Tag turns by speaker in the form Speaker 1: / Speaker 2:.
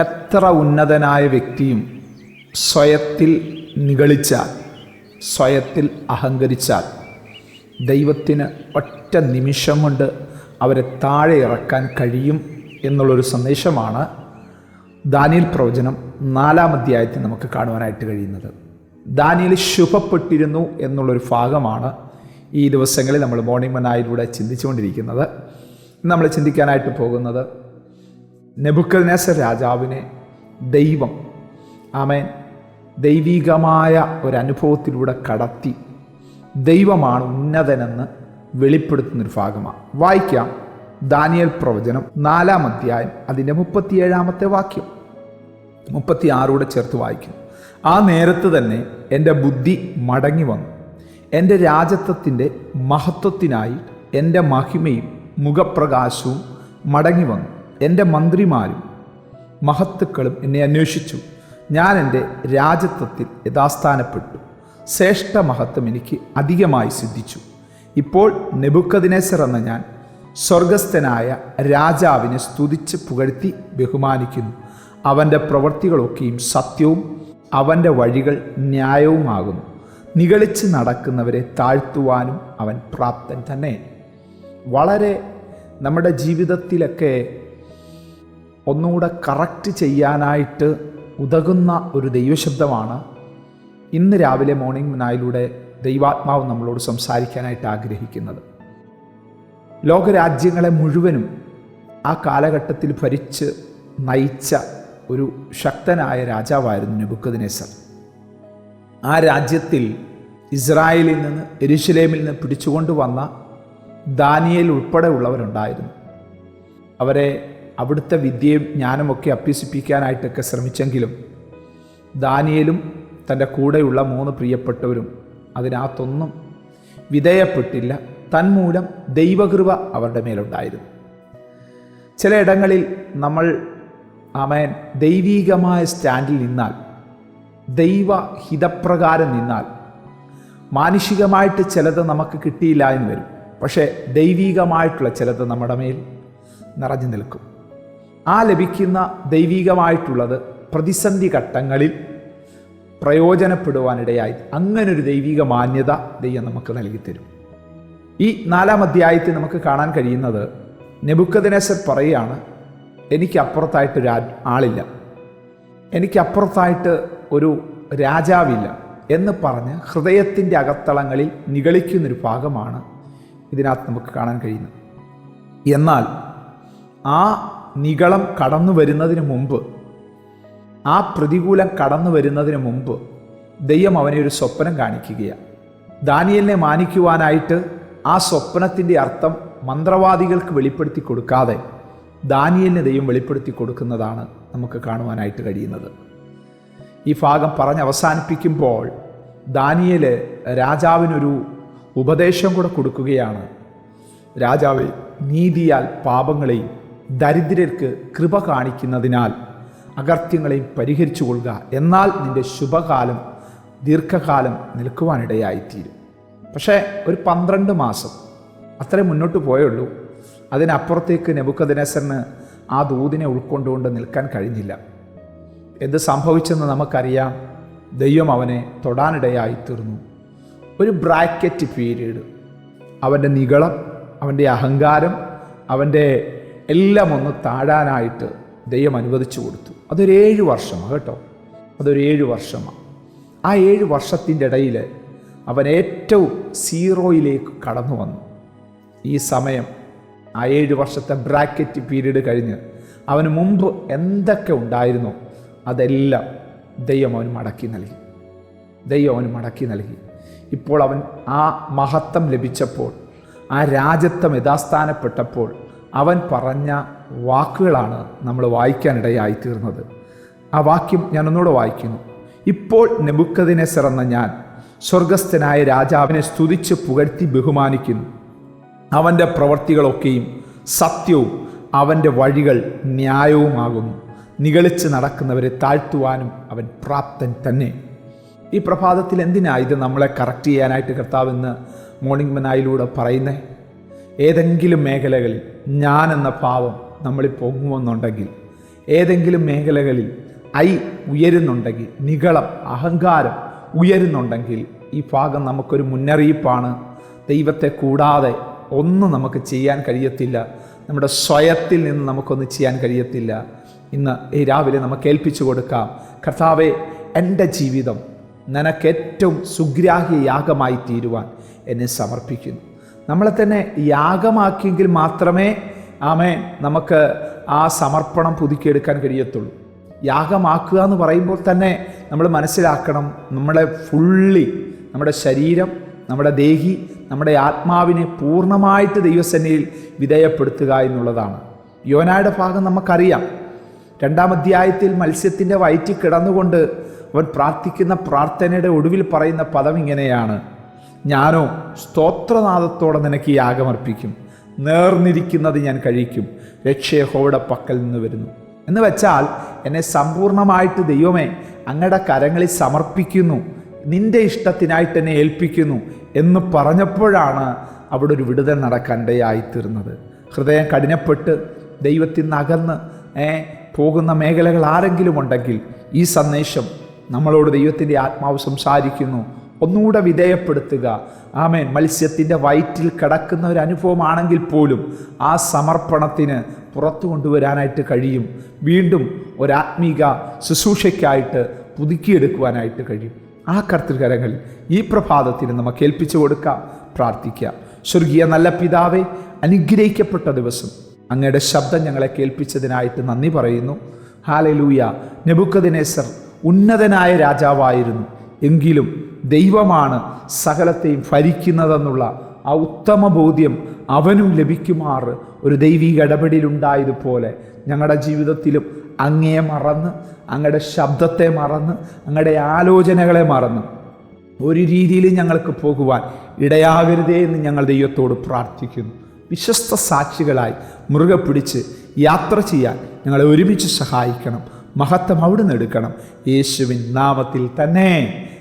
Speaker 1: എത്ര ഉന്നതനായ വ്യക്തിയും സ്വയത്തിൽ നിഗളിച്ചാൽ സ്വയത്തിൽ അഹങ്കരിച്ചാൽ ദൈവത്തിന് ഒറ്റ നിമിഷം കൊണ്ട് അവരെ താഴെ ഇറക്കാൻ കഴിയും എന്നുള്ളൊരു സന്ദേശമാണ് ദാനിയൽ പ്രവചനം നാലാം അധ്യായത്തിൽ നമുക്ക് കാണുവാനായിട്ട് കഴിയുന്നത്. ദാനിയൽ ശുഭപ്പെട്ടിരുന്നു എന്നുള്ളൊരു ഭാഗമാണ് ഈ ദിവസങ്ങളിൽ നമ്മൾ മോർണിംഗ് മനായിലൂടെ ചിന്തിച്ചുകൊണ്ടിരിക്കുന്നത്. നമ്മൾ ചിന്തിക്കാനായിട്ട് പോകുന്നത് നെബുക്കദ്നേസർ രാജാവിനെ ദൈവം ആമേൻ ദൈവികമായ ഒരനുഭവത്തിലൂടെ കടത്തി ദൈവമാണ് ഉന്നതനെന്ന് വെളിപ്പെടുത്തുന്നൊരു ഭാഗമാണ്. വായിക്കാം ദാനിയൽ പ്രവചനം നാലാം അധ്യായം അതിന്റെ മുപ്പത്തിയേഴാമത്തെ വാക്യം. മുപ്പത്തി ആറൂടെ ചേർത്ത് വായിക്കും ആ നേരത്ത് തന്നെ എന്റെ ബുദ്ധി മടങ്ങി വന്നു. എന്റെ രാജത്വത്തിന്റെ മഹത്വത്തിനായി എന്റെ മഹിമയും മുഖപ്രകാശവും മടങ്ങി വന്നു. എന്റെ മന്ത്രിമാരും മഹത്തുക്കളും എന്നെ അന്വേഷിച്ചു. ഞാൻ എന്റെ രാജത്വത്തിൽ യഥാസ്ഥാനപ്പെട്ടു. ശ്രേഷ്ഠ മഹത്വം എനിക്ക് അധികമായി സിദ്ധിച്ചു. ഇപ്പോൾ നെബുക്കദിനേസർ എന്ന ഞാൻ സ്വർഗസ്ഥനായ രാജാവിനെ സ്തുതിച്ച് പുകഴ്ത്തി ബഹുമാനിക്കുന്നു. അവന്റെ പ്രവൃത്തികളൊക്കെയും സത്യവും അവന്റെ വഴികൾ ന്യായവുമാകുന്നു. നികളിച്ച് നടക്കുന്നവരെ താഴ്ത്തുവാനും അവൻ പ്രാപ്തൻ തന്നെ. വളരെ നമ്മുടെ ജീവിതത്തിലൊക്കെ ഒന്നുകൂടെ കറക്റ്റ് ചെയ്യാനായിട്ട് ഉതകുന്ന ഒരു ദൈവശബ്ദമാണ് ഇന്ന് രാവിലെ മോർണിംഗ് മിനായിലൂടെ ദൈവാത്മാവ് നമ്മളോട് സംസാരിക്കാനായിട്ട് ആഗ്രഹിക്കുന്നത്. ലോകരാജ്യങ്ങളെ മുഴുവനും ആ കാലഘട്ടത്തിൽ ഭരിച്ച് നയിച്ച ഒരു ശക്തനായ രാജാവായിരുന്നു നെബുക്കദിനേസർ ആ രാജ്യത്തിൽ ഇസ്രായേലിൽ നിന്ന് എരുശലേമിൽ നിന്ന് പിടിച്ചുകൊണ്ടുവന്ന ദാനിയേൽ ഉൾപ്പെടെ ഉള്ളവരുണ്ടായിരുന്നു അവരെ അവിടുത്തെ വിദ്യയും ജ്ഞാനമൊക്കെ അഭ്യസിപ്പിക്കാനായിട്ടൊക്കെ ശ്രമിച്ചെങ്കിലും ദാനിയലും തന്റെ കൂടെയുള്ള മൂന്ന് പ്രിയപ്പെട്ടവരും അതിനകത്തൊന്നും വിധേയപ്പെട്ടില്ല. തന്മൂലം ദൈവകൃപ അവരുടെ മേലുണ്ടായിരുന്നു. ചിലയിടങ്ങളിൽ നമ്മൾ ആമേൻ ദൈവീകമായ സ്റ്റാൻഡിൽ നിന്നാൽ ദൈവഹിതപ്രകാരം നിന്നാൽ മാനുഷികമായിട്ട് ചിലത് നമുക്ക് കിട്ടിയില്ല എന്ന് വരും. പക്ഷേ ദൈവീകമായിട്ടുള്ള ചിലത് നമ്മുടെ മേൽ നിറഞ്ഞു നിൽക്കും. ആ ലഭിക്കുന്ന ദൈവികമായിട്ടുള്ളത് പ്രതിസന്ധി ഘട്ടങ്ങളിൽ പ്രയോജനപ്പെടുവാനിടയായി. അങ്ങനൊരു ദൈവിക മാന്യത ദൈവം നമുക്ക് നൽകിത്തരും. ഈ നാലാം അധ്യായത്തിൽ നമുക്ക് കാണാൻ കഴിയുന്നത് നെബുക്കദിനേസർ പറയുകയാണ് എനിക്ക് രാ ആളില്ല. എനിക്കപ്പുറത്തായിട്ട് ഒരു രാജാവില്ല എന്ന് പറഞ്ഞ് ഹൃദയത്തിന്റെ അകത്തളങ്ങളിൽ നിഗളിക്കുന്നൊരു ഭാഗമാണ് ഇതിനകത്ത് നമുക്ക് കാണാൻ കഴിയുന്നത്. എന്നാൽ ആ നിഗളം കടന്നു വരുന്നതിന് മുമ്പ്. ആ പ്രതികൂലം കടന്നു വരുന്നതിന് മുമ്പ് ദൈവം അവനെ ഒരു സ്വപ്നം കാണിക്കുകയാണ്. ദാനിയലിനെ മാനിക്കുവാനായിട്ട് ആ സ്വപ്നത്തിന്റെ അർത്ഥം മന്ത്രവാദികൾക്ക് വെളിപ്പെടുത്തി കൊടുക്കാതെ ദാനിയലിന് ദൈവം വെളിപ്പെടുത്തി കൊടുക്കുന്നതാണ് നമുക്ക് കാണുവാനായിട്ട് കഴിയുന്നത്. ഈ ഭാഗം പറഞ്ഞ് അവസാനിപ്പിക്കുമ്പോൾ ദാനിയൽ രാജാവിനൊരു ഉപദേശം കൂടെ കൊടുക്കുകയാണ്. രാജാവ് നീതിയാൽ പാപങ്ങളെയും ദരിദ്രർക്ക് കൃപ കാണിക്കുന്നതിനാൽ അകർത്യങ്ങളെയും പരിഹരിച്ചു കൊള്ളുക എന്നാൽ നിന്റെ ശുഭകാലം ദീർഘകാലം നിൽക്കുവാനിടയായിത്തീരും. പക്ഷേ ഒരു പന്ത്രണ്ട് മാസം അത്രേ മുന്നോട്ട് പോയുള്ളൂ. അതിനപ്പുറത്തേക്ക് നെബുക്കദിനേസറിന് ആ ദൂതിനെ ഉൾക്കൊണ്ടുകൊണ്ട് നിൽക്കാൻ കഴിഞ്ഞില്ല. എന്ത് സംഭവിച്ചെന്ന് നമുക്കറിയാം. ദൈവം അവനെ തൊടാനിടയായി തീർന്നു ഒരു ബ്രാക്കറ്റ് പീരീഡ്. അവന്റെ നികളം അവന്റെ അഹങ്കാരം അവന്റെ എല്ലാം ഒന്ന് താഴാനായിട്ട് ദൈവം അനുവദിച്ചു കൊടുത്തു. അതൊരു ഏഴ് വർഷമാണ് കേട്ടോ. അതൊരു ഏഴ് വർഷമാണ് ആ ഏഴ് വർഷത്തിന്റെ ഇടയിൽ അവൻ ഏറ്റവും സീറോയിലേക്ക് കടന്നു വന്നു. ഈ സമയം ആ ഏഴ് വർഷത്തെ ബ്രാക്കറ്റ് പീരീഡ് കഴിഞ്ഞ് അവന് മുമ്പ് എന്തൊക്കെ ഉണ്ടായിരുന്നു അതെല്ലാം ദൈവം അവന് മടക്കി നൽകി. ദൈവം അവന് മടക്കി നൽകി. ഇപ്പോൾ അവൻ ആ മഹത്വം ലഭിച്ചപ്പോൾ ആ രാജ്യത്വം യഥാസ്ഥാനപ്പെട്ടപ്പോൾ അവൻ പറഞ്ഞ വാക്കുകളാണ് നമ്മൾ വായിക്കാനിടയായി തീർന്നത് ആ വാക്യം ഞാൻ ഒന്നുകൂടെ വായിക്കുന്നു. ഇപ്പോൾ നെബുക്കതിനെ സിറന്ന ഞാൻ സ്വർഗസ്ഥനായ രാജാവിനെ സ്തുതിച്ച് പുകഴ്ത്തി ബഹുമാനിക്കുന്നു. അവന്റെ പ്രവർത്തികളൊക്കെയും സത്യവും അവന്റെ വഴികൾ ന്യായവുമാകുന്നു. നികളിച്ച് നടക്കുന്നവരെ താഴ്ത്തുവാനും അവൻ പ്രാപ്തൻ തന്നെ. ഈ പ്രഭാതത്തിൽ എന്തിനാ ഇത് നമ്മളെ കറക്റ്റ് ചെയ്യാനായിട്ട് കർത്താവ് ഇന്ന് മോർണിംഗ് മനായിലൂടെ പറയുന്നത് ഏതെങ്കിലും മേഖലകളിൽ ഞാൻ എന്ന ഭാവം നമ്മളിൽ പൊങ്ങുമെന്നുണ്ടെങ്കിൽ ഏതെങ്കിലും മേഖലകളിൽ ഐ ഉയരുന്നുണ്ടെങ്കിൽ നികളം അഹങ്കാരം ഉയരുന്നുണ്ടെങ്കിൽ ഈ ഭാഗം നമുക്കൊരു മുന്നറിയിപ്പാണ്. ദൈവത്തെ കൂടാതെ ഒന്നും നമുക്ക് ചെയ്യാൻ കഴിയത്തില്ല. നമ്മുടെ സ്വയത്തിൽ നിന്ന് നമുക്കൊന്ന് ചെയ്യാൻ കഴിയത്തില്ല. ഇന്ന് ഈ രാവിലെ നമുക്ക് ഏൽപ്പിച്ചു കൊടുക്കാം. കർത്താവെ എന്റെ ജീവിതം നിനക്കേറ്റവും സുഗ്രാഹ്യ യാഗമായി തീരുവാൻ എന്നെ സമർപ്പിക്കുന്നു. നമ്മളെ തന്നെ യാഗമാക്കിയെങ്കിൽ മാത്രമേ ആമേ നമുക്ക് ആ സമർപ്പണം പുതുക്കിയെടുക്കാൻ കഴിയത്തുള്ളൂ. യാഗമാക്കുക എന്ന് പറയുമ്പോൾ തന്നെ നമ്മൾ മനസ്സിലാക്കണം നമ്മളെ ഫുള്ളി നമ്മുടെ ശരീരം നമ്മുടെ ദേഹി നമ്മുടെ ആത്മാവിനെ പൂർണമായിട്ട് ദൈവസന്നിധിയിൽ വിധേയപ്പെടുത്തുക എന്നുള്ളതാണ്. യോനായുടെ ഭാഗം നമുക്കറിയാം. രണ്ടാം അധ്യായത്തിൽ മത്സ്യത്തിന്റെ വയറ്റിൽ കിടന്നുകൊണ്ട് അവൻ പ്രാർത്ഥിക്കുന്ന പ്രാർത്ഥനയുടെ ഒടുവിൽ പറയുന്ന പദം ഇങ്ങനെയാണ്. ഞാനോ സ്തോത്രനാദത്തോടെ നിനക്ക് യാഗമർപ്പിക്കും നേർന്നിരിക്കുന്നത് ഞാൻ കഴിക്കും. രക്ഷയഹോയുടെ പക്കൽ നിന്ന് വരുന്നു. എന്ന് വെച്ചാൽ എന്നെ സമ്പൂർണമായിട്ട് ദൈവമേ അങ്ങയുടെ കരങ്ങളിൽ സമർപ്പിക്കുന്നു. നിന്റെ ഇഷ്ടത്തിനായിട്ട് എന്നെ ഏൽപ്പിക്കുന്നു എന്ന് പറഞ്ഞപ്പോഴാണ് അവിടെ ഒരു വിടുതൽ നടക്കണ്ടയായിത്തീർന്നത് ഹൃദയം കഠിനപ്പെട്ട് ദൈവത്തിൽ നിന്ന് അകന്ന് പോകുന്ന മേഖലകൾ ആരെങ്കിലും ഉണ്ടെങ്കിൽ ഈ സന്ദേശം നമ്മളോട് ദൈവത്തിന്റെ ആത്മാവ് സംസാരിക്കുന്നു. ഒന്നുകൂടെ വിധേയപ്പെടുത്തുക. ആമേൻ. മത്സ്യത്തിന്റെ വയറ്റിൽ കിടക്കുന്ന ഒരു അനുഭവമാണെങ്കിൽ പോലും ആ സമർപ്പണത്തിന് പുറത്തു കൊണ്ടുവരാനായിട്ട് കഴിയും. വീണ്ടും ഒരാത്മീക ശുശ്രൂഷയ്ക്കായിട്ട് പുതുക്കിയെടുക്കുവാനായിട്ട് കഴിയും. ആ കർത്തൃകരങ്ങൾ ഈ പ്രഭാതത്തിന് നമുക്ക് ഏൽപ്പിച്ചു കൊടുക്കാം. പ്രാർത്ഥിക്കാം. സ്വർഗീയ നല്ല പിതാവെ അനുഗ്രഹിക്കപ്പെട്ട ദിവസം. അങ്ങയുടെ ശബ്ദം ഞങ്ങളെ കേൾപ്പിച്ചതിനായിട്ട് നന്ദി പറയുന്നു. ഹാലലൂയ. നെബുക്കദിനേസർ ഉന്നതനായ രാജാവായിരുന്നു. എങ്കിലും ദൈവമാണ് സകലത്തെയും ഭരിക്കുന്നതെന്നുള്ള ആ ഉത്തമ ബോധ്യം അവനും ലഭിക്കുമാർ ഒരു ദൈവിക ഇടപെടലുണ്ടായതുപോലെ ഞങ്ങളുടെ ജീവിതത്തിലും അങ്ങയെ മറന്ന് അങ്ങയുടെ ശബ്ദത്തെ മറന്ന് അങ്ങയുടെ ആലോചനകളെ മറന്ന് ഒരു രീതിയിലും ഞങ്ങൾക്ക് പോകുവാൻ ഇടയാകരുതേ എന്ന് ഞങ്ങൾ ദൈവത്തോട് പ്രാർത്ഥിക്കുന്നു. വിശ്വസ്ത സാക്ഷികളായി മുറുകെ പിടിച്ച് യാത്ര ചെയ്യാൻ ഞങ്ങളെ ഒരുമിച്ച് സഹായിക്കണം. മഹത്വം അവിടുന്ന് എടുക്കണം. യേശുവിൻ നാമത്തിൽ തന്നെ.